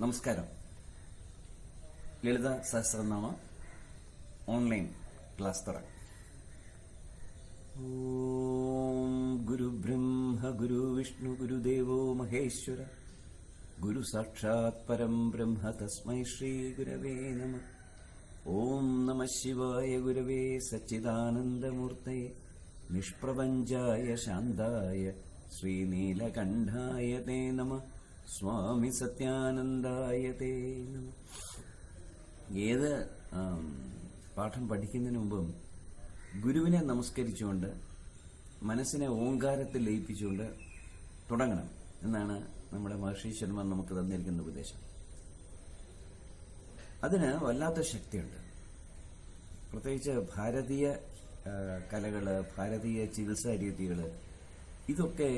നമസ്കാരം. ലളിത സഹസ്രനാമ online class തുടങ്ങി. ഓം ഗുരു ബ്രഹ്മ ഗുരു വിഷ്ണു ഗുരുദേവോ മഹേശ്വര. ഗുരു സാക്ഷാത് പരം ബ്രഹ്മ തസ്മൈ ശ്രീ ഗുരവേ നമ. ഓം നമ ശിവായ ഗുരവേ സച്ചിദാനന്ദമൂർത്തയെ. നിഷ്പ്രപഞ്ചായ ശാന്തായ ശ്രീനീലകണ്ഠായ തേ നമ. സ്വാമി സത്യാനന്ദായ തേ ഏത് പാഠം പഠിക്കുന്നതിന് മുമ്പും ഗുരുവിനെ നമസ്കരിച്ചുകൊണ്ട് മനസ്സിനെ ഓങ്കാരത്തിൽ ലയിപ്പിച്ചുകൊണ്ട് തുടങ്ങണം എന്നാണ് നമ്മുടെ മഹർഷി ശർമ്മ നമുക്ക് തന്നിരിക്കുന്ന ഉപദേശം. അതിന് വല്ലാത്ത ശക്തിയുണ്ട്. പ്രത്യേകിച്ച് ഭാരതീയ കലകൾ ഭാരതീയ ചികിത്സാ രീതികൾ ഇതൊക്കെ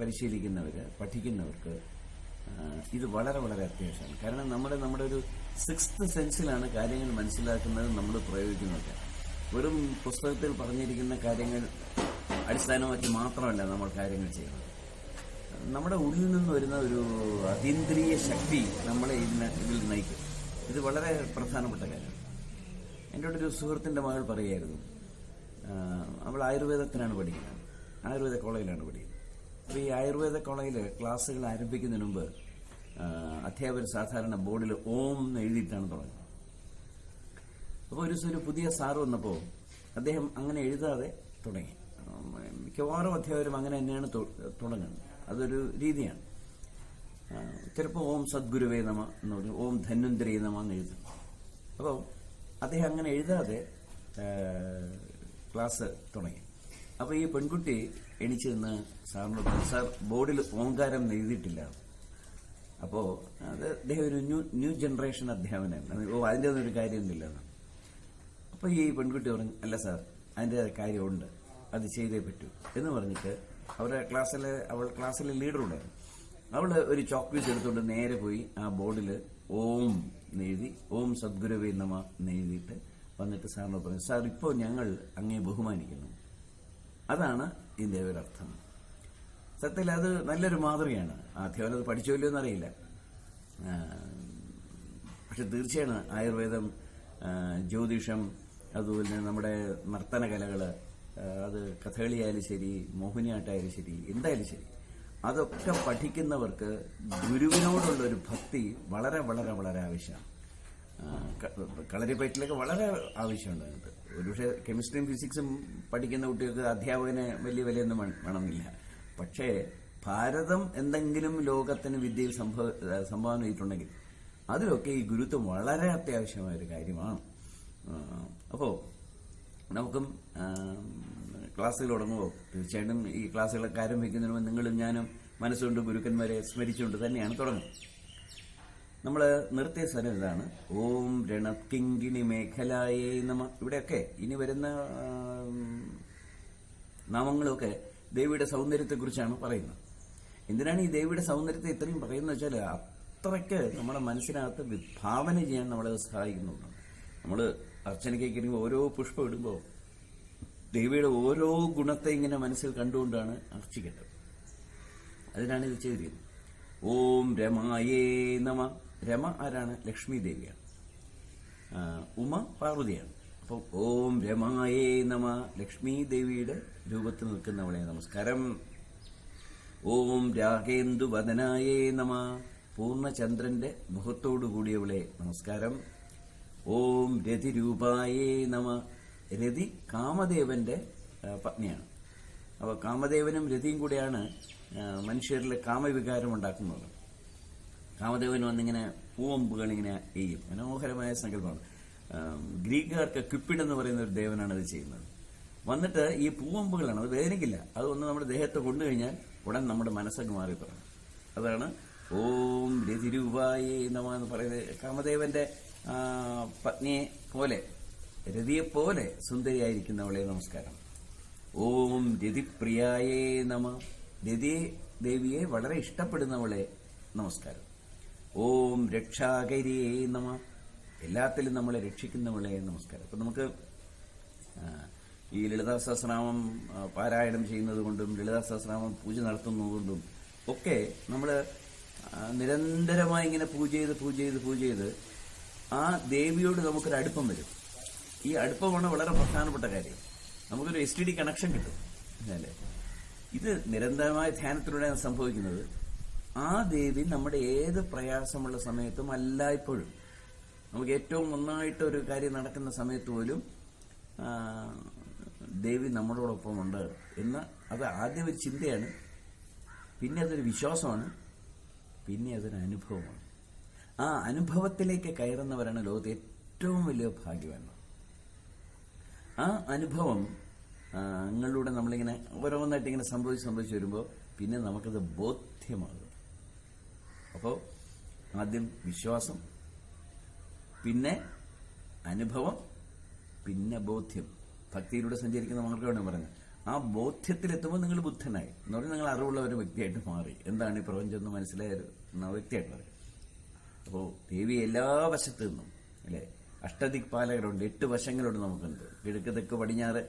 പരിശീലിക്കുന്നവര് പഠിക്കുന്നവർക്ക് ഇത് വളരെ വളരെ അത്യാവശ്യമാണ്. കാരണം നമ്മുടെ നമ്മുടെ ഒരു സിക്സ്ത് സെൻസിലാണ് കാര്യങ്ങൾ മനസ്സിലാക്കുന്നത് നമ്മൾ പ്രയോഗിക്കുന്നത്. വെറും പുസ്തകത്തിൽ പറഞ്ഞിരിക്കുന്ന കാര്യങ്ങൾ അടിസ്ഥാനമാക്കി മാത്രമല്ല നമ്മൾ കാര്യങ്ങൾ ചെയ്യുന്നത്. നമ്മുടെ ഉള്ളിൽ നിന്ന് വരുന്ന ഒരു അതീന്ദ്രിയ ശക്തി നമ്മളെ ഇതിന് ഇതിൽ നയിക്കും. ഇത് വളരെ പ്രധാനപ്പെട്ട കാര്യമാണ് എന്റെ ഒരു സുഹൃത്തിന്റെ മകൾ പറയുമായിരുന്നു അവൾ ആയുർവേദത്തിനാണ് പഠിക്കുന്നത്. ആയുർവേദ കോളേജിലാണ് പഠിക്കുന്നത്. ഈ ആയുർവേദ കോളേജിൽ ക്ലാസ്സുകൾ ആരംഭിക്കുന്നതിന് മുമ്പ് അധ്യാപകർ സാധാരണ ബോർഡിൽ ഓം എന്ന് എഴുതിയിട്ടാണ് തുടങ്ങുന്നത്. അപ്പോൾ ഒരു ദിവസം ഒരു പുതിയ സാറ് വന്നപ്പോൾ അദ്ദേഹം അങ്ങനെ എഴുതാതെ തുടങ്ങി. മിക്കവാറും അധ്യാപകരും അങ്ങനെ തന്നെയാണ് തുടങ്ങുന്നത്. അതൊരു രീതിയാണ്. ചിലപ്പോൾ ഓം സദ്ഗുരുവേ നമ എന്ന് പറഞ്ഞു ഓം ധന്വന്തരേ നമ എന്ന് എഴുതും. അപ്പോൾ അദ്ദേഹം അങ്ങനെ എഴുതാതെ ക്ലാസ് തുടങ്ങി. അപ്പോൾ ഈ പെൺകുട്ടി എണിച്ച് നിന്ന് സാറിനോട് സാർ ബോർഡിൽ ഓങ്കാരം എഴുതിയിട്ടില്ല. അപ്പോൾ അത് അദ്ദേഹം ഒരു ന്യൂ ന്യൂ ജനറേഷൻ അധ്യാപനമാണ് ഓ അതിന്റെ ഒന്നും ഒരു കാര്യമൊന്നുമില്ല. അപ്പോൾ ഈ പെൺകുട്ടി പറഞ്ഞു അല്ല സാർ അതിന്റെ കാര്യമുണ്ട്. അത് ചെയ്തേ പറ്റൂ. എന്ന് പറഞ്ഞിട്ട് അവരുടെ ക്ലാസ്സിലെ അവൾ ക്ലാസ്സിലെ ലീഡർ ഉണ്ടായിരുന്നു. അവൾ ഒരു ചോക്ക് പീസ് എടുത്തുകൊണ്ട് നേരെ പോയി ആ ബോർഡിൽ ഓം നെഴുതി ഓം സദ്ഗുരുവേ നമ എഴുതിയിട്ട് വന്നിട്ട് സാറിനോട് പറഞ്ഞു സാർ ഇപ്പോൾ ഞങ്ങൾ അങ്ങേ ബഹുമാനിക്കുന്നു. അതാണ് ഇതിന്റെ ഒരർത്ഥം സത്യത്തിൽ അത് നല്ലൊരു മാതൃകയാണ്. ആദ്യം അത് പഠിച്ചോല്ലോ എന്നറിയില്ല. പക്ഷെ തീർച്ചയാണ് ആയുർവേദം ജ്യോതിഷം അതുപോലെ നമ്മുടെ നർത്തന കലകൾ അത് കഥകളിയായാലും ശരി മോഹിനിയാട്ടായാലും ശരി എന്തായാലും ശരി. അതൊക്കെ പഠിക്കുന്നവർക്ക് ഗുരുവിനോടുള്ള ഒരു ഭക്തി വളരെ വളരെ വളരെ ആവശ്യമാണ്. കളരിപ്പയറ്റിലൊക്കെ വളരെ ആവശ്യമുണ്ട് ഒരുപക്ഷെ കെമിസ്ട്രിയും ഫിസിക്സും പഠിക്കുന്ന കുട്ടികൾക്ക് അധ്യാപകന് വലിയ വിലയൊന്നും വേണം- വേണമെന്നില്ല. പക്ഷേ ഭാരതം എന്തെങ്കിലും ലോകത്തിന് വിദ്യയിൽ സംഭവ സംഭാവന ചെയ്തിട്ടുണ്ടെങ്കിൽ അതിലൊക്കെ ഈ ഗുരുത്വം വളരെ അത്യാവശ്യമായ ഒരു കാര്യമാണ്. അപ്പോൾ അപ്പോ നമുക്കും ക്ലാസ്സുകൾ തുടങ്ങുമ്പോൾ തീർച്ചയായിട്ടും ഈ ക്ലാസ്സുകളൊക്കെ ആരംഭിക്കുന്നതിന് മുമ്പ് നിങ്ങളും ഞാനും മനസ്സുകൊണ്ട് ഗുരുക്കന്മാരെ സ്മരിച്ചുകൊണ്ട് തന്നെയാണ് തുടങ്ങുന്നത്. നമ്മൾ നിർത്തിയ സ്ഥലം ഇതാണ്. ഓം രണക്കിങ്കിണി മേഖലായേ നമ ഇവിടെയൊക്കെ ഇനി വരുന്ന നാമങ്ങളൊക്കെ ദേവിയുടെ സൗന്ദര്യത്തെക്കുറിച്ചാണ് പറയുന്നത്. എന്തിനാണ് ഈ ദേവിയുടെ സൗന്ദര്യത്തെ ഇത്രയും പറയുന്നത് വെച്ചാൽ അത്രയ്ക്ക് നമ്മുടെ മനസ്സിനകത്ത് വിഭാവന ചെയ്യാൻ നമ്മളെ സഹായിക്കുന്നുണ്ട് നമ്മൾ അർച്ചനയ്ക്ക് ഓരോ പുഷ്പം ഇടുമ്പോൾ ദേവിയുടെ ഓരോ ഗുണത്തെ ഇങ്ങനെ മനസ്സിൽ കണ്ടുകൊണ്ടാണ് അർച്ചിക്കേണ്ടത്. അതിനാണ് ഇത് ചെയ്തിരിക്കുന്നത്. ഓം രമായേ നമ രമ ആരാണ്? ലക്ഷ്മി ദേവിയാണ്. ഉമ പാർവതിയാണ്. അപ്പം ഓം രമായേ നമ. ലക്ഷ്മി ദേവിയുടെ രൂപത്തിൽ നിൽക്കുന്നവളെ നമസ്കാരം. ഓം രാഗേന്ദു വദനായേ നമ. പൂർണചന്ദ്രന്റെ മുഖത്തോടു കൂടിയവളെ നമസ്കാരം. ഓം രതിരൂപായേ നമ. രതി കാമദേവന്റെ പത്നിയാണ്. അപ്പോൾ കാമദേവനും രതിയും കൂടെയാണ് മനുഷ്യരിലെ കാമവികാരം ഉണ്ടാക്കുന്നത്. കാമദേവൻ വന്നിങ്ങനെ പൂവമ്പുകൾ ഇങ്ങനെ എയ്യും. മനോഹരമായ സങ്കല്പമാണ്. ഗ്രീക്കുകാർക്ക് ക്യുപ്പിഡ് എന്ന് പറയുന്ന ഒരു ദേവനാണ് അത് ചെയ്യുന്നത്. വന്നിട്ട് ഈ പൂവമ്പുകളാണ് അത് വേദനിക്കില്ല. അത് ഒന്ന് നമ്മുടെ ദേഹത്ത് കൊണ്ടു കഴിഞ്ഞാൽ ഉടൻ നമ്മുടെ മനസ്സങ്ങ് മാറി തുടങ്ങും അതാണ് ഓം രതിരൂപായി നമ എന്ന് പറയുന്നത് കാമദേവന്റെ പത്നിയെ പോലെ രതിയെ പോലെ സുന്ദരിയായിരിക്കുന്നവളെ നമസ്കാരം. ഓം രതിപ്രിയായേ നമ. രതി ദേവിയെ വളരെ ഇഷ്ടപ്പെടുന്നവളെ നമസ്കാരം. ഓം രക്ഷാകരിയേ നമ. എല്ലാത്തിലും നമ്മളെ രക്ഷിക്കുന്നവളെ നമസ്കാരം. അപ്പൊ നമുക്ക് ഈ ലളിതാ സഹസ്രനാമം പാരായണം ചെയ്യുന്നത് കൊണ്ടും ലളിതാ സഹസ്രനാമം പൂജ നടത്തുന്നതുകൊണ്ടും ഒക്കെ നമ്മൾ നിരന്തരമായി ഇങ്ങനെ പൂജ ചെയ്ത് പൂജ ചെയ്ത് പൂജ ചെയ്ത് ആ ദേവിയോട് നമുക്കൊരു അടുപ്പം വരും. ഈ അടുപ്പമാണ് വളരെ പ്രധാനപ്പെട്ട കാര്യം. നമുക്കൊരു എസ് ടി ഡി കണക്ഷൻ കിട്ടും. അല്ലേ? ഇത് നിരന്തരമായ ധ്യാനത്തിലൂടെയാണ് സംഭവിക്കുന്നത്. ആ ദേവി നമ്മുടെ ഏത് പ്രയാസമുള്ള സമയത്തും എല്ലായ്പ്പോഴും നമുക്ക് ഏറ്റവും ഒന്നായിട്ട് ഒരു കാര്യം നടക്കുന്ന സമയത്ത് പോലും ദേവി നമ്മളോടൊപ്പം ഉണ്ട് എന്ന് അത് ആദ്യം ഒരു ചിന്തയാണ്. പിന്നെ അതൊരു വിശ്വാസമാണ്. പിന്നെ അതൊരു അനുഭവമാണ്. ആ അനുഭവത്തിലേക്ക് കയറുന്നവരാണ് ലോകത്തെ ഏറ്റവും വലിയ ഭാഗ്യവാന്മാർ. ആ അനുഭവം നിങ്ങളിലൂടെ ങ്ങളിലൂടെ നമ്മളിങ്ങനെ ഓരോന്നായിട്ട് ഇങ്ങനെ സംഭവിച്ച് സംഭവിച്ച് വരുമ്പോൾ പിന്നെ നമുക്കത് ബോധ്യമാകും. അപ്പോൾ ആദ്യം വിശ്വാസം പിന്നെ അനുഭവം പിന്നെ ബോധ്യം. ഭക്തിയിലൂടെ സഞ്ചരിക്കുന്ന മാർഗമാണ് പറഞ്ഞു ആ ബോധ്യത്തിലെത്തുമ്പോൾ നിങ്ങൾ ബുദ്ധനായി. എന്ന് പറഞ്ഞാൽ നിങ്ങൾ അറിവുള്ള ഒരു വ്യക്തിയായിട്ട് മാറി. എന്താണ് ഈ പ്രപഞ്ചം എന്ന് മനസ്സിലായ വ്യക്തിയായിട്ട് മാറി. അപ്പോൾ ദേവി എല്ലാ വശത്തു നിന്നും അല്ലേ? അഷ്ടദിക്പാലകരുണ്ട് എട്ട് വശങ്ങളുണ്ട് നമുക്കുണ്ട്. കിഴക്ക് തെക്ക് പടിഞ്ഞാറ്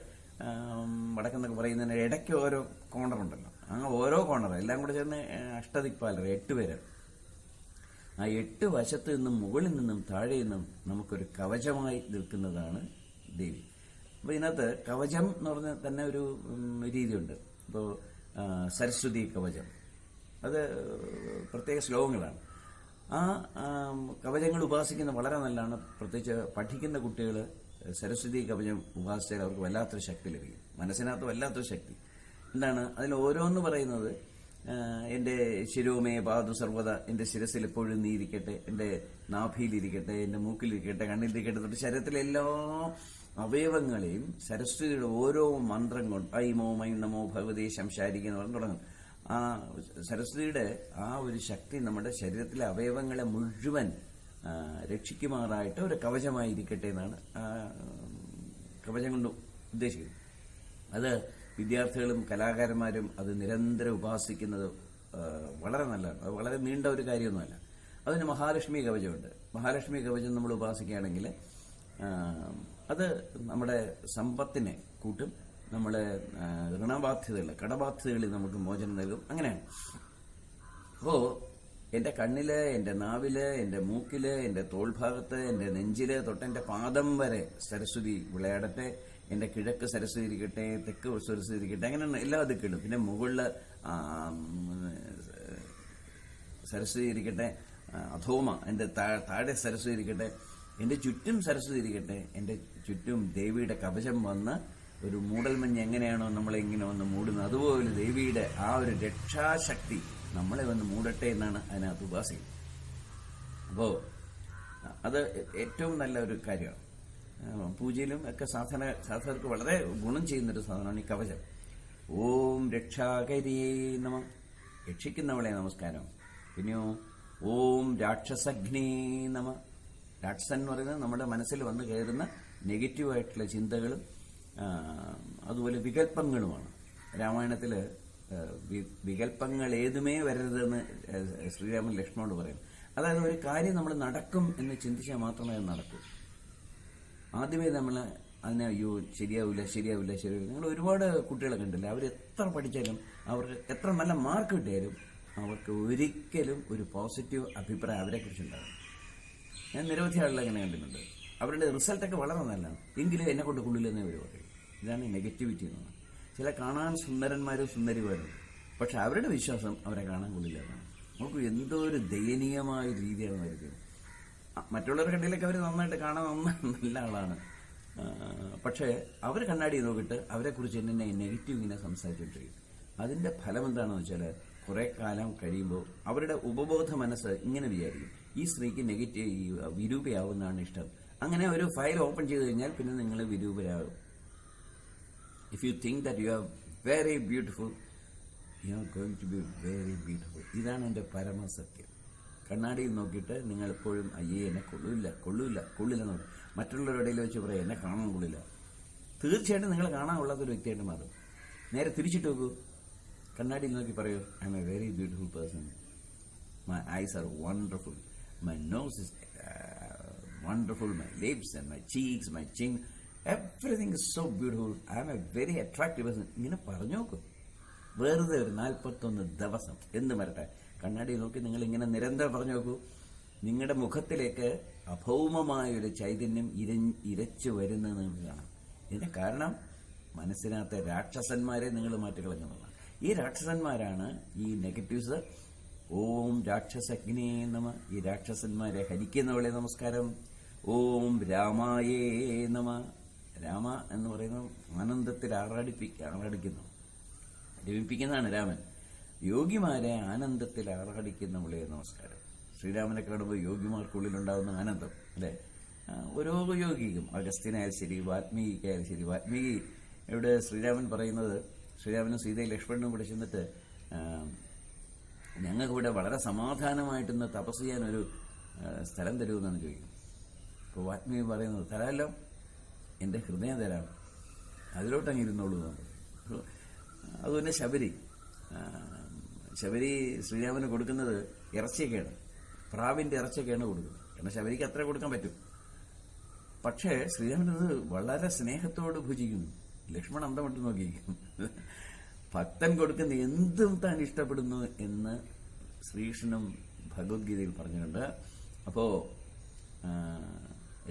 വടക്കെന്നൊക്കെ പറയുന്നതിന് ഇടയ്ക്ക് ഓരോ കോണറുണ്ടല്ലോ. അങ്ങനെ ഓരോ കോണർ എല്ലാം കൂടെ ചേർന്ന് അഷ്ടദിക്പാലർ എട്ട് പേരാണ്. ആ എട്ട് വശത്ത് നിന്നും മുകളിൽ നിന്നും താഴെ നിന്നും നമുക്കൊരു കവചമായി നിൽക്കുന്നതാണ് ദേവി. അപ്പൊ ഇതിനകത്ത് കവചം എന്ന് പറഞ്ഞ തന്നെ ഒരു രീതിയുണ്ട്. ഇപ്പോൾ സരസ്വതി കവചം. അത് പ്രത്യേക ശ്ലോകങ്ങളാണ്. ആം, കവചങ്ങൾ ഉപാസിക്കുന്ന വളരെ നല്ലതാണ്. പ്രത്യേകിച്ച് പഠിക്കുന്ന കുട്ടികൾ സരസ്വതി കവചം ഉപാസിച്ചാൽ അവർക്ക് വല്ലാത്തൊരു ശക്തി ലഭിക്കും. മനസ്സിനകത്ത് വല്ലാത്തൊരു ശക്തി. എന്താണ്? അതിൽ ഓരോന്ന് പറയുന്നത് ആ, എന്റെ ശിരോമേ പാതു സർവത എന്റെ ശിരസിൽ എപ്പോഴും നീ ഇരിക്കട്ടെ എന്റെ നാഭിയിലിരിക്കട്ടെ എന്റെ മൂക്കിലിരിക്കട്ടെ കണ്ണിലിരിക്കട്ടെ തൊട്ട് ശരീരത്തിലെ എല്ലാ അവയവങ്ങളെയും സരസ്വതിയുടെ ഓരോ മന്ത്രം കൊണ്ട് ഐമോ മൈ നമോ ഭഗവതി ശംശാരിക്കുന്ന പറഞ്ഞു തുടങ്ങും. ആ സരസ്വതിയുടെ ആ ഒരു ശക്തി നമ്മുടെ ശരീരത്തിലെ അവയവങ്ങളെ മുഴുവൻ രക്ഷിക്കുമാറായിട്ട് ഒരു കവചമായിരിക്കട്ടെ എന്നാണ് കവചം കൊണ്ട് ഉദ്ദേശിക്കുന്നത്. അത് വിദ്യാർത്ഥികളും കലാകാരന്മാരും അത് നിരന്തരം ഉപാസിക്കുന്നത് വളരെ നല്ലതാണ്. അത് വളരെ നീണ്ട ഒരു കാര്യമൊന്നുമല്ല. അതിന് മഹാലക്ഷ്മി കവചമുണ്ട്. മഹാലക്ഷ്മി കവചം നമ്മൾ ഉപാസിക്കുകയാണെങ്കിൽ അത് നമ്മുടെ സമ്പത്തിനെ കൂട്ടും നമ്മളെ ഋണബാധ്യതകൾ കടബാധ്യതകളിൽ നമുക്ക് മോചനം നൽകും. അങ്ങനെയാണ്. അപ്പോ എന്റെ കണ്ണിൽ എന്റെ നാവിൽ എന്റെ മൂക്കിൽ എന്റെ തോൾഭാഗത്ത് എന്റെ നെഞ്ചിൽ തൊട്ടെന്റെ പാദം വരെ സരസ്വതി വിളയാടട്ടെ. എന്റെ കിഴക്ക് സരസ്വതി ഇരിക്കട്ടെ തെക്ക് സരസ്വതി ഇരിക്കട്ടെ അങ്ങനെ എല്ലാ ദിക്കിലും പിന്നെ ഉം, സരസ്വതി ഇരിക്കട്ടെ അധോമ എന്റെ താഴെ സരസ്വതി ഇരിക്കട്ടെ എന്റെ ചുറ്റും സരസ്വതി ഇരിക്കട്ടെ ചുറ്റും ദേവിയുടെ കവചം വന്ന് ഒരു മൂടൽമഞ്ഞ് എങ്ങനെയാണോ നമ്മളെ ഇങ്ങനെ വന്ന് മൂടുന്നത് അതുപോലെ ദേവിയുടെ ആ ഒരു രക്ഷാശക്തി നമ്മളെ വന്ന് മൂടട്ടെ എന്നാണ് അതിനകത്ത് ഉപാസിക്കുന്നത്. അപ്പോ അത് ഏറ്റവും നല്ല ഒരു കാര്യമാണ്. പൂജയിലും ഒക്കെ സാധന സാധകർക്ക് വളരെ ഗുണം ചെയ്യുന്നൊരു സാധനമാണ് ഈ കവചം. ഓം രക്ഷാകരിയേ നമ. രക്ഷിക്കുന്നവളെ നമസ്കാരം. പിന്നെയോ ഓം രാക്ഷസഗ്നേ നമ. രാക്ഷസൻ എന്ന് പറയുന്നത് നമ്മുടെ മനസ്സിൽ വന്ന് കയറുന്ന നെഗറ്റീവായിട്ടുള്ള ചിന്തകളും അതുപോലെ വികല്പങ്ങളുമാണ് രാമായണത്തിൽ വികല്പങ്ങൾ ഏതുമേ വരരുതെന്ന് ശ്രീരാമൻ ലക്ഷ്മണോട് പറയും. അതായത് ഒരു കാര്യം നമ്മൾ നടക്കും എന്ന് ചിന്തിച്ചാൽ മാത്രമേ നടക്കൂ. ആദ്യമേ നമ്മൾ അതിനെ അയ്യോ ശരിയാവില്ല ശരിയാവില്ല ശരിയാവില്ല നിങ്ങൾ ഒരുപാട് കുട്ടികളെ ഉണ്ടല്ലോ അവർ എത്ര പഠിച്ചാലും അവർക്ക് എത്ര നല്ല മാർക്ക് കിട്ടിയാലും അവർക്ക് ഒരിക്കലും ഒരു പോസിറ്റീവ് അഭിപ്രായം അവരെക്കുറിച്ച് ഉണ്ടാകും ഞാൻ നിരവധി ആളുകളെ അങ്ങനെ കണ്ടിട്ടുണ്ട്. അവരുടെ റിസൾട്ടൊക്കെ വളരെ നല്ലതാണ്. എങ്കിലും എന്നെ കൊണ്ട് കൊള്ളില്ലെന്നേ അവർ പറയും. ഇതാണ് നെഗറ്റിവിറ്റി എന്ന് പറയുന്നത്. ചില കാണാൻ സുന്ദരന്മാരും സുന്ദരിമാരും പക്ഷെ അവരുടെ വിശ്വാസം അവരെ കാണാൻ കൊള്ളില്ല എന്നാണ്. നമുക്ക് എന്തോ ഒരു ദയനീയമായ രീതിയാണ് വരുന്നത് മറ്റുള്ളവരുടെ കണ്ടിലൊക്കെ അവർ നന്നായിട്ട് കാണാൻ നല്ല ആളാണ് പക്ഷേ അവർ കണ്ണാടി നോക്കിയിട്ട് അവരെക്കുറിച്ച് എന്നെ നെഗറ്റീവ് ഇങ്ങനെ സംസാരിച്ചുകൊണ്ടിരിക്കും അതിന്റെ ഫലം എന്താണെന്ന് വെച്ചാൽ കുറെ കാലം കഴിയുമ്പോൾ അവരുടെ ഉപബോധ മനസ്സ് ഇങ്ങനെ വിചാരിക്കും. ഈ സ്ത്രീക്ക് നെഗറ്റീവ് വിരൂപയാവുന്നതാണ് ഇഷ്ടം. അങ്ങനെ ഒരു ഫയൽ ഓപ്പൺ ചെയ്ത് കഴിഞ്ഞാൽ പിന്നെ നിങ്ങൾ വിരൂപരാകും. If you think that you are very beautiful you are going to be very beautiful ഇതാണ് എന്റെ പരമസത്യം. കണ്ണാടിയിൽ നോക്കിയിട്ട് നിങ്ങൾ എപ്പോഴും അയ്യേ എന്നെ കൊള്ളില്ല കൊള്ളില്ല കൊള്ളില്ല എന്ന് മറ്റുള്ളവരുടെ ഇടയിൽ വെച്ച് പറയാം എന്നെ കാണാൻ കൊള്ളില്ല. തീർച്ചയായിട്ടും നിങ്ങൾ കാണാൻ ഒരു വ്യക്തിയായിട്ട് മാറും. നേരെ തിരിച്ചിട്ട് നോക്കൂ. കണ്ണാടിയിൽ നോക്കി പറയൂ I am a very beautiful person my eyes are wonderful my nose is wonderful my lips and my cheeks my chin everything is so beautiful I am a very attractive person ഇങ്ങനെ പറഞ്ഞു നോക്കൂ. വെറുതെ ഒരു നാൽപ്പത്തൊന്ന് ദിവസം എന്ത് വരട്ടെ കണ്ണാടി നോക്കി നിങ്ങൾ ഇങ്ങനെ നിരന്തരം പറഞ്ഞു നോക്കൂ. നിങ്ങളുടെ മുഖത്തിലേക്ക് അഭൗമമായ ഒരു ചൈതന്യം ഇര ഇരച്ചു വരുന്നത് കാണാം. ഇതിന്റെ കാരണം മനസ്സിനകത്തെ രാക്ഷസന്മാരെ നിങ്ങൾ മാറ്റിക്കളഞ്ഞതാണ്. ഈ രാക്ഷസന്മാരാണ് ഈ നെഗറ്റീവ്സ്. ഓം രാക്ഷസഗ്നേ നമ. ഈ രാക്ഷസന്മാരെ ഹരിക്കുന്നവളെ നമസ്കാരം. ഓം രാമായേ നമ. രാമ എന്ന് പറയുന്നത് ആനന്ദത്തിൽ ആറാടിപ്പിക്കുക ആറാടിക്കുന്നു. രമിപ്പിക്കുന്നതാണ് രാമൻ. യോഗിമാരെ ആനന്ദത്തിൽ ആറാടിക്കുന്നവളെ നമസ്കാരം. ശ്രീരാമനെ കാണുമ്പോൾ യോഗിമാർക്കുള്ളിലുണ്ടാകുന്ന ആനന്ദം അല്ലേ? ഓരോ യോഗിക്കും. അഗസ്ത്യനായാലും ശരി വാൽമീകിക്കായാലും ശരി. വാൽമീകി ഇവിടെ ശ്രീരാമൻ പറയുന്നത് ശ്രീരാമനും സീതയും ലക്ഷ്മണനും കൂടെ ചെന്നിട്ട് ഞങ്ങൾക്ക് ഇവിടെ വളരെ സമാധാനമായിട്ടൊന്ന് തപസ് ചെയ്യാൻ ഒരു സ്ഥലം തരുമെന്നാണ് ചോദിക്കും അപ്പോൾ വാത്മീകി പറയുന്നത് തരാമല്ലോ എന്റെ ഹൃദയം തരാം. അതിലോട്ടങ്ങിരുന്നോളൂ. അതുപോലെ ശബരി. ശബരി ശ്രീരാമന് കൊടുക്കുന്നത് ഇറച്ചിയൊക്കെയാണ്. പ്രാവിന്റെ ഇറച്ചിയൊക്കെയാണ് കൊടുക്കുന്നത്. കാരണം ശബരിക്ക് അത്ര കൊടുക്കാൻ പറ്റും. പക്ഷേ ശ്രീരാമനത് വളരെ സ്നേഹത്തോട് ഭുജിക്കുന്നു. ലക്ഷ്മണൻ അന്തമിട്ട് നോക്കിയിരിക്കും ഭക്തൻ കൊടുക്കുന്ന എന്തും താൻ ഇഷ്ടപ്പെടുന്നു എന്ന് ശ്രീകൃഷ്ണനും ഭഗവത്ഗീതയിൽ പറഞ്ഞിട്ടുണ്ട് അപ്പോ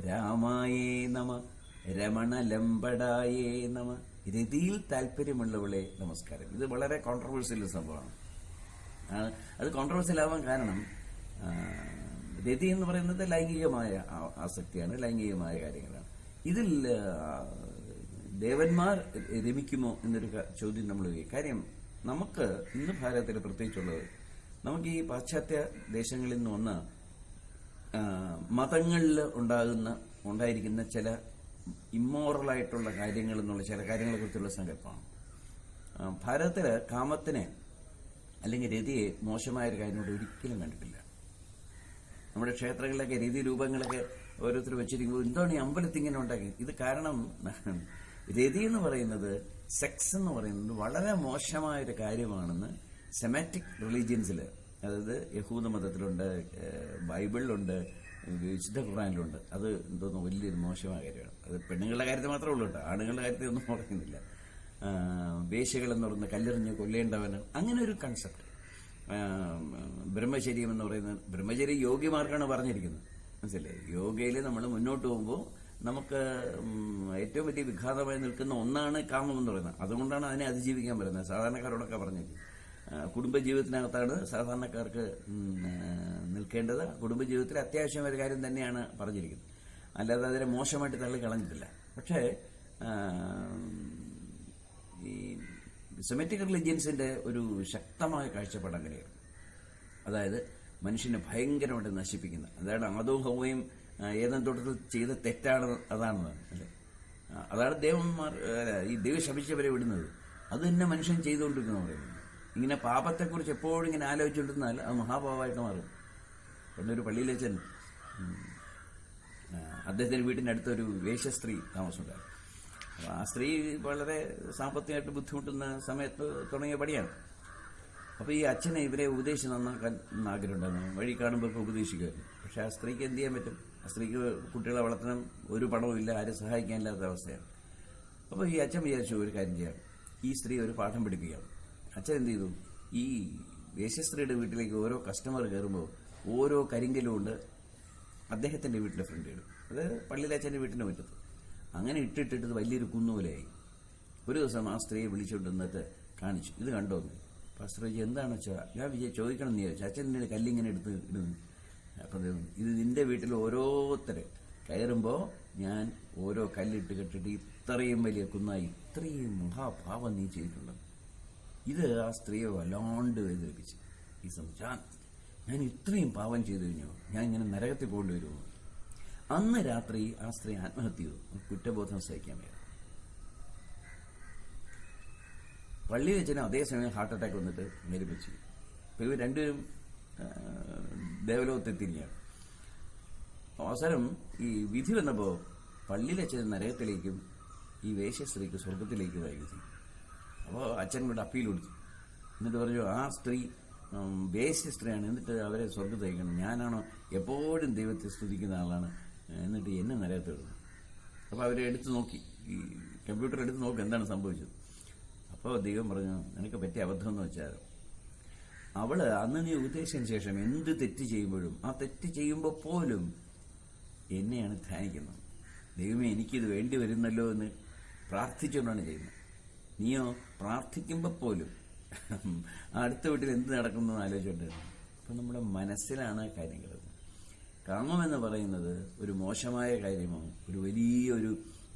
രാമായേ നമ രമണ ലംബടായേ നമ രതിയിൽ താല്പര്യമുള്ളവളെ നമസ്കാരം. ഇത് വളരെ കോൺട്രവേഴ്സ്യൽ സംഭവമാണ്. അത് കോൺട്രവേഴ്സ്യൽ ആവാൻ കാരണം രതി എന്ന് പറയുന്നത് ലൈംഗികമായ ആസക്തിയാണ് ലൈംഗികമായ കാര്യങ്ങളാണ് ഇതിൽ ദേവന്മാർ രമിക്കുമോ എന്നൊരു ചോദ്യം നമ്മൾ. കാര്യം നമുക്ക് ഇന്ന് ഭാരതത്തിൽ പ്രത്യേകിച്ചുള്ളത് നമുക്ക് ഈ പാശ്ചാത്യ ദേശങ്ങളിൽ നിന്ന് വന്ന മതങ്ങളിൽ ഉണ്ടാകുന്ന ഉണ്ടായിരിക്കുന്ന ചില ഇമ്മോറലായിട്ടുള്ള കാര്യങ്ങൾ എന്നുള്ള ചില കാര്യങ്ങളെ കുറിച്ചുള്ള സങ്കല്പമാണ് ഭാരതത്തിൽ കാമത്തിനെ അല്ലെങ്കിൽ രതിയെ മോശമായ ഒരു കാര്യം കൊണ്ട് ഒരിക്കലും കണ്ടിട്ടില്ല. നമ്മുടെ ക്ഷേത്രങ്ങളിലൊക്കെ രതി രൂപങ്ങളൊക്കെ ഓരോരുത്തർ വെച്ചിരിക്കുമ്പോൾ എന്താണ് ഈ അമ്പലത്തിൽ ഇങ്ങനെ ഉണ്ടാക്കി? ഇത് കാരണം രതി എന്ന് പറയുന്നത് സെക്സ് എന്ന് പറയുന്നത് വളരെ മോശമായൊരു കാര്യമാണെന്ന് സെമാറ്റിക് റിലീജിയൻസിൽ അതായത് യഹൂദ മതത്തിലുണ്ട് ബൈബിളിലുണ്ട് വിശുദ്ധ ഖുറാനിലുണ്ട് അത് എന്തോന്നു വലിയൊരു മോശമായ കാര്യമാണ്. അത് പെണ്ണുങ്ങളുടെ കാര്യത്തിൽ മാത്രമേ ഉള്ളൂ കേട്ടോ. ആണുങ്ങളുടെ കാര്യത്തിൽ ഒന്നും പറയുന്നില്ല. വേശികൾ എന്ന് പറയുന്ന കല്ലെറിഞ്ഞ് കൊല്ലേണ്ടവന് അങ്ങനെ ഒരു കൺസെപ്റ്റ് ബ്രഹ്മചര്യം എന്ന് പറയുന്നത് ബ്രഹ്മചര്യം യോഗ്യമാർക്കാണ് പറഞ്ഞിരിക്കുന്നത്. മനസ്സിലെ യോഗയിൽ നമ്മൾ മുന്നോട്ട് പോകുമ്പോൾ നമുക്ക് ഏറ്റവും വലിയ വിഘാതമായി നിൽക്കുന്ന ഒന്നാണ് കാമം എന്ന് പറയുന്നത്. അതുകൊണ്ടാണ് അതിനെ അതിജീവിക്കാൻ പറയുന്നത്. സാധാരണക്കാരോടൊക്കെ പറഞ്ഞത് കുടുംബജീവിതത്തിനകത്താണ് സാധാരണക്കാർക്ക് നിൽക്കേണ്ടത്. കുടുംബജീവിതത്തിൽ അത്യാവശ്യം ഒരു കാര്യം തന്നെയാണ് പറഞ്ഞിരിക്കുന്നത്. അല്ലാതെ അതിനെ മോശമായിട്ട് തള്ളിക്കളഞ്ഞിട്ടില്ല. പക്ഷേ ഈ സെമറ്റിക് റിലിജിയൻസിന്റെ ഒരു ശക്തമായ കാഴ്ചപ്പാട് അങ്ങനെയാണ് അതായത് മനുഷ്യനെ ഭയങ്കരമായിട്ട് നശിപ്പിക്കുന്ന അതായത് ആദവും ഹൗവയും ഏതെങ്കിലും തോട്ടത്തിൽ ചെയ്ത തെറ്റാണ് അതാണ് അല്ലേ? അതാണ് ദേവന്മാർ ഈ ദൈവം ശപിച്ചവരെ വിടുന്നത്. അത് തന്നെ മനുഷ്യൻ ചെയ്തുകൊണ്ടിരിക്കുന്നു പറയുന്നത് ഇങ്ങനെ പാപത്തെക്കുറിച്ച് എപ്പോഴും ഇങ്ങനെ ആലോചിച്ചുകൊണ്ടിരുന്നാൽ അത് മഹാപാപമായിട്ട് മാറും. പണ്ടൊരു പള്ളിയിലച്ചൻ അദ്ദേഹത്തിന്റെ വീടിന്റെ അടുത്തൊരു വേശ്യസ്ത്രീ താമസമുണ്ടായിരുന്നു. ആ സ്ത്രീ വളരെ സാമ്പത്തികമായിട്ട് ബുദ്ധിമുട്ടുന്ന സമയത്ത് തുടങ്ങിയ പടിയാണ് അപ്പൊ ഈ അച്ഛനെ ഇവരെ ഉപദേശിച്ച് നന്നാക്കാൻ ആഗ്രഹമുണ്ടായിരുന്നു. വഴി കാണുമ്പോൾ ഉപദേശിക്കുമായിരുന്നു. പക്ഷെ ആ സ്ത്രീക്ക് എന്ത് ചെയ്യാൻ പറ്റും? ആ സ്ത്രീക്ക് കുട്ടികളെ വളർത്തണം ഒരു പണവും ഇല്ല ആരും സഹായിക്കാനില്ലാത്ത അവസ്ഥയാണ്. അപ്പോൾ ഈ അച്ഛൻ വിചാരിച്ചു ഒരു കാര്യം ചെയ്യാം. ഈ സ്ത്രീ ഒരു പാഠം പഠിപ്പിക്കാം അച്ഛൻ എന്ത് ചെയ്തു? ഈ വേശ്യസ്ത്രീയുടെ വീട്ടിലേക്ക് ഓരോ കസ്റ്റമർ കയറുമ്പോൾ ഓരോ കരിങ്കലും കൊണ്ട് അദ്ദേഹത്തിന്റെ വീട്ടിലെ ഫ്രണ്ട് ഇടും. അത് പള്ളിയിലെ അച്ഛന്റെ വീട്ടിന് മുറ്റത്ത്. അങ്ങനെ ഇട്ടിട്ടിട്ട് വലിയൊരു കുന്നുപോലെയായി. ഒരു ദിവസം ആ സ്ത്രീയെ വിളിച്ചുകൊണ്ടിരുന്നിട്ട് കാണിച്ചു. ഇത് കണ്ടോന്ന് പാസ്റ്റർജി എന്താണ് വെച്ചാൽ ഞാൻ വിജയ ചോദിക്കണം എന്ന് ചോദിച്ചു അച്ഛൻ നിന്നെ കല്ലിങ്ങനെ എടുത്ത് ഇടുന്നു. അപ്പം ഇത് നിന്റെ വീട്ടിൽ ഓരോരുത്തരെ. കയറുമ്പോൾ ഞാൻ ഓരോ കല്ലിട്ട് കെട്ടിട്ട് ഇത്രയും വലിയ കുന്നായി ഇത്രയും മഹാഭാവം നീ ചെയ്തിട്ടുള്ളത് ഇത് ആ സ്ത്രീയെ വല്ലാണ്ട് വേദനിപ്പിച്ചു. ഈ സംശയം ഞാൻ ഇത്രയും പാവം ചെയ്തു കഴിഞ്ഞു? ഞാൻ ഇങ്ങനെ നരകത്തിൽ പോകേണ്ടി വരുമോ? അന്ന് രാത്രി ആ സ്ത്രീ ആത്മഹത്യ ചെയ്തു. കുറ്റബോധം സഹിക്കാൻ വയ്യ. പള്ളി വെച്ചതിന് അതേസമയം ഹാർട്ട് അറ്റാക്ക് വന്നിട്ട് മരിപ്പിച്ചു ഇവർ രണ്ടുപേരും ദേവലോകത്തെ തിരിഞ്ഞാണ് അവസരം ഈ വിധി വന്നപ്പോ പള്ളിയിൽ വെച്ചത് നരകത്തിലേക്കും ഈ വേശ്യസ്ത്രീക്ക് സ്വർഗത്തിലേക്കുമായി വിധി അപ്പോൾ അച്ഛൻ കൂടെ അപ്പീൽ കൊടുത്തു. എന്നിട്ട് പറഞ്ഞു ആ സ്ത്രീ വേശ്യ സ്ത്രീയാണ് എന്നിട്ട് അവരെ സ്വർഗത്ത് ഞാനാണോ എപ്പോഴും ദൈവത്തെ സ്തുതിക്കുന്ന ആളാണ്. എന്നിട്ട് എന്നെ നരകത്ത് വിടുന്നു അപ്പോൾ അവരെ എടുത്തു നോക്കി. ഈ കമ്പ്യൂട്ടർ എടുത്ത് നോക്കി എന്താണ് സംഭവിച്ചത്. അപ്പോൾ ദൈവം പറഞ്ഞു നിനക്ക് പറ്റിയ അബദ്ധം എന്ന് വെച്ചാൽ അവൾ അന്ന് നീ ഉപദേശിച്ചതിന് ശേഷം എന്ത് തെറ്റ് ചെയ്യുമ്പോഴും ആ തെറ്റ് ചെയ്യുമ്പോൾ പോലും എന്നെയാണ് ധ്യാനിക്കുന്നത്. ദൈവമേ എനിക്കിത് വേണ്ടി വരുന്നല്ലോ എന്ന് പ്രാർത്ഥിച്ചുകൊണ്ടാണ് ചെയ്യുന്നത്. നീയോ പ്രാർത്ഥിക്കുമ്പോൾ പോലും അടുത്ത വീട്ടിൽ എന്ത് നടക്കുന്നു എന്ന് ആലോചിച്ചുകൊണ്ട് അപ്പം നമ്മുടെ മനസ്സിലാണ് കാര്യങ്ങൾ കാമം എന്ന് പറയുന്നത് ഒരു മോശമായ കാര്യമോ ഒരു വലിയൊരു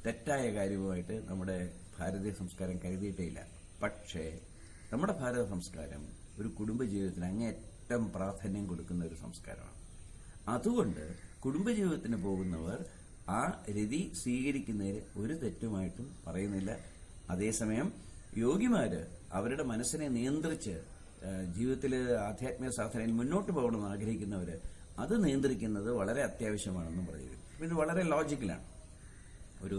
തെറ്റായ കാര്യവുമായിട്ട് നമ്മുടെ ഭാരതീയ സംസ്കാരം കരുതിയിട്ടേയില്ല. പക്ഷേ നമ്മുടെ ഭാരത സംസ്കാരം ഒരു കുടുംബജീവിതത്തിന് അങ്ങേറ്റം പ്രാധാന്യം കൊടുക്കുന്ന ഒരു സംസ്കാരമാണ്. അതുകൊണ്ട് കുടുംബജീവിതത്തിന് പോകുന്നവർ ആ രതി സ്വീകരിക്കുന്നതിൽ ഒരു തെറ്റുമായിട്ടും പറയുന്നില്ല. അതേസമയം യോഗിമാര് അവരുടെ മനസ്സിനെ നിയന്ത്രിച്ച് ജീവിതത്തിൽ ആധ്യാത്മിക സാധനയിൽ മുന്നോട്ട് പോകണമെന്ന് ആഗ്രഹിക്കുന്നവര് അത് നിയന്ത്രിക്കുന്നത് വളരെ അത്യാവശ്യമാണെന്ന് പറയുന്നു. അപ്പൊ ഇത് വളരെ ലോജിക്കലാണ് ഒരു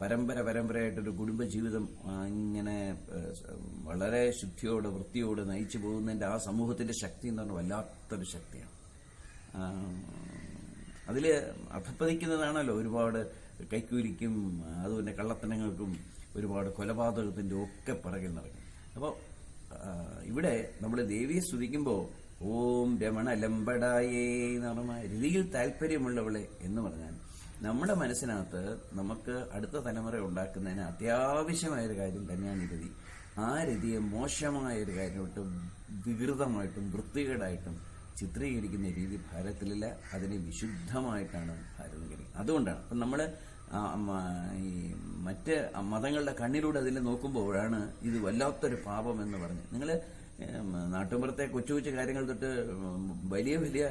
പരമ്പര പരമ്പരയായിട്ടൊരു കുടുംബജീവിതം ജീവിതം ഇങ്ങനെ വളരെ ശുദ്ധിയോടെ വൃത്തിയോടെ നയിച്ചു പോകുന്നതിന്റെ ആ സമൂഹത്തിന്റെ ശക്തി എന്ന് പറഞ്ഞാൽ വല്ലാത്തൊരു ശക്തിയാണ്. അതിൽ അധപ്പതിക്കുന്നതാണല്ലോ ഒരുപാട് കൈക്കൂലിക്കും അതുപോലെ കള്ളത്തനങ്ങൾക്കും ഒരുപാട് കൊലപാതകത്തിന്റെ ഒക്കെ പിറകിൽ നടക്കും അപ്പോൾ ഇവിടെ നമ്മൾ ദേവിയെ സ്തുതിക്കുമ്പോൾ ഓം രമണ ലംബടായേ എന്ന് പറഞ്ഞ രതിയിൽ താല്പര്യമുള്ളവളെ എന്ന് പറഞ്ഞാൽ നമ്മുടെ മനസ്സിനകത്ത് നമുക്ക് അടുത്ത തലമുറ ഉണ്ടാക്കുന്നതിന് അത്യാവശ്യമായൊരു കാര്യം തന്നെയാണ് രതി. ആ രതിയെ മോശമായ ഒരു കാര്യമായിട്ട് വികൃതമായിട്ടും വൃത്തികേടായിട്ടും ചിത്രീകരിക്കുന്ന രീതി ഭാരതത്തിലില്ല. അതിനെ വിശുദ്ധമായിട്ടാണ് ഭാരതം കരിക്കുന്നത് അതുകൊണ്ടാണ്. അപ്പം നമ്മൾ ഈ മറ്റ് മതങ്ങളുടെ കണ്ണിലൂടെ അതിനെ നോക്കുമ്പോഴാണ് ഇത് വല്ലാത്തൊരു പാപം എന്ന് പറഞ്ഞ്. നിങ്ങൾ നാട്ടുമ്പുറത്തെ കൊച്ചു കൊച്ചു കാര്യങ്ങൾ തൊട്ട് വലിയ വലിയ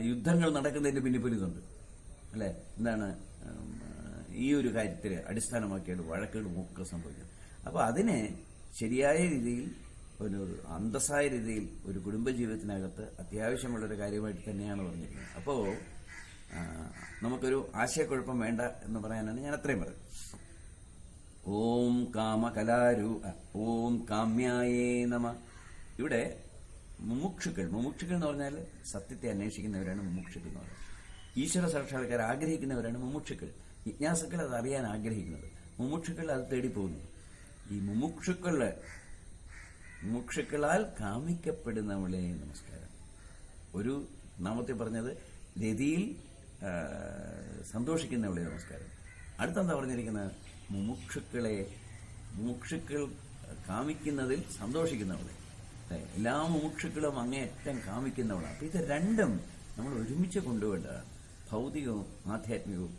യുദ്ധങ്ങൾ നടക്കുന്നതിന്റെ പിന്നിൽ പോലും ഇതുണ്ട്. അല്ലെ? എന്താണ് ഈ ഒരു കാര്യത്തിൽ അടിസ്ഥാനമാക്കിയാണ് വഴക്കുകളും ഒക്കെ സംഭവിക്കുന്നത് അപ്പൊ അതിനെ ശരിയായ രീതിയിൽ ഒരു അന്തസ്സായ രീതിയിൽ ഒരു കുടുംബജീവിതത്തിനകത്ത് അത്യാവശ്യമുള്ള ഒരു കാര്യമായിട്ട് തന്നെയാണ് പറഞ്ഞിരിക്കുന്നത്. അപ്പോ ആ, നമുക്കൊരു ആശയക്കുഴപ്പം വേണ്ട എന്ന് പറയാനാണ് ഞാൻ അത്രയും പറയുന്നത് ഓം കാമകലാരു ഓം കാമ്യായേ നമ. ഇവിടെ മുമുക്ഷുക്കൾ മുമുക്ഷുക്കൾ എന്ന് പറഞ്ഞാൽ സത്യത്തെ അന്വേഷിക്കുന്നവരാണ് മുമുക്ഷുക്കൾ എന്ന് പറയുന്നത്. ഈശ്വര സാക്ഷാത്കാരം ആഗ്രഹിക്കുന്നവരാണ് മുമുക്ഷുക്കൾ. ജിജ്ഞാസുക്കൾ അത് അറിയാൻ ആഗ്രഹിക്കുന്നത്. മുമുക്ഷുക്കൾ അത് തേടി പോകുന്നു ഈ മുമുക്ഷുക്കളുടെ മുമുക്ഷുക്കളാൽ കാമിക്കപ്പെടുന്നവളെ നമസ്കാരം. ഒരു നാമത്തെ പറഞ്ഞത് രതിയിൽ സന്തോഷിക്കുന്നവളെ നമസ്കാരം. അടുത്തെന്താ പറഞ്ഞിരിക്കുന്നത്? മുമുക്ഷുക്കളെ മുമുക്ഷുക്കൾ കാമിക്കുന്നതിൽ സന്തോഷിക്കുന്നവളെ. എല്ലാ മൂക്ഷുക്കളും അങ്ങേയറ്റം കാമിക്കുന്നവളാണ്. അപ്പൊ ഇത് രണ്ടും നമ്മൾ ഒരുമിച്ച് കൊണ്ടുപോകേണ്ടതാണ്. ഭൗതികവും ആധ്യാത്മികവും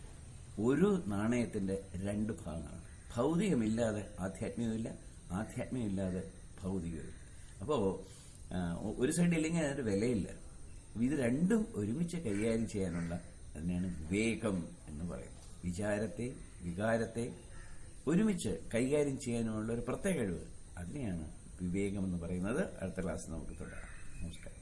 ഒരു നാണയത്തിന്റെ രണ്ട് ഭാഗങ്ങളാണ്. ഭൗതികമില്ലാതെ ആധ്യാത്മികമില്ല ആധ്യാത്മികമില്ലാതെ ഭൗതികമില്ല അപ്പോ ഒരു സൈഡ് ഇല്ലെങ്കിൽ അതിനൊരു വിലയില്ല. ഇത് രണ്ടും ഒരുമിച്ച് കൈകാര്യം ചെയ്യാനുള്ള അതിനെയാണ് വിവേകം എന്ന് പറയുന്നത്. വിചാരത്തെ വികാരത്തെ ഒരുമിച്ച് കൈകാര്യം ചെയ്യാനുള്ള ഒരു പ്രത്യേക കഴിവ്. അതിനെയാണ് വിവേകം എന്ന് പറയുന്നത് അടുത്ത ക്ലാസ് നമുക്ക് തുടരാം. നമസ്കാരം.